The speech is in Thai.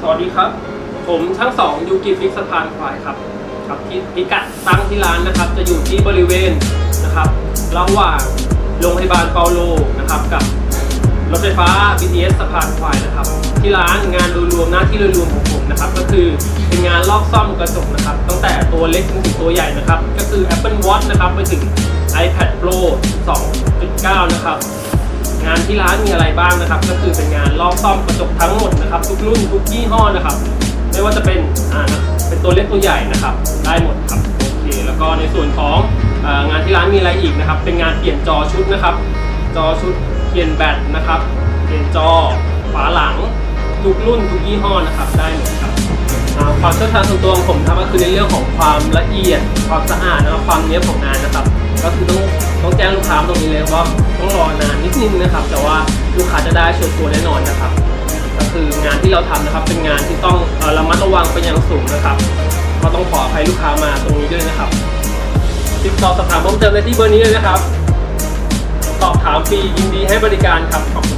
สวัสดีครับ ผมช่างสองยูกิฟิกสะพานควายครับครับที่พิกัดตั้งที่ร้านนะครับ จะอยู่ที่บริเวณนะครับระหว่างโรงพยาบาลเปาโลนะครับกับรถไฟฟ้า BTS สะพานควายนะครับ ที่ร้านงานโดยรวมหน้าที่โดยรวมของผมนะครับ ก็คือเป็นงานลอกซ่อมกระจกนะครับ ตั้งแต่ตัวเล็กจนถึงตัวใหญ่นะครับ ก็คือ Apple Watch นะครับไปถึง ที่ร้านมีอะไรบ้างนะครับ ก็คือเป็นงานลอกซ่อมกระจกทั้งหมดนะครับ ทุกรุ่นทุกยี่ห้อนะครับ ไม่ว่าจะเป็นอ่านะเป็นตัวเล็กตัวใหญ่นะครับ ได้หมดครับโอเคแล้วก็ในส่วนของอ่องานที่ร้านมีอะไรอีกนะครับ เป็นงานเปลี่ยนจอชุดนะครับ จอชุดเปลี่ยนแบตนะครับ เปลี่ยนจอฝาหลัง ทุกรุ่นทุกยี่ห้อนะครับ ได้หมดครับความเชี่ยวชาญส่วนตัวของผมนะครับก็คือในเรื่องของความละเอียดความสะอาดแล้วก็ความเนี้ยบของงานนะครับ ก็คือต้องต้องแจ้งลูกค้าตรงนี้เลยว่าต้องรอนานนิดนึงนะครับ แต่ว่าลูกค้าจะได้ชัวร์ตัวแน่นอนนะครับ ก็คืองานที่เราทำนะครับ เป็นงานที่ต้องเระมัดระวังเป็นอย่างสูงนะครับก็ต้องขออภัยลูกค้ามาตรงนี้ด้วยนะครับ ติดต่อสอบถามเพิ่มเติมได้ที่เบอร์นี้เลยนะครับ สอบถามฟรียินดีให้บริการครับขอบคุณครับ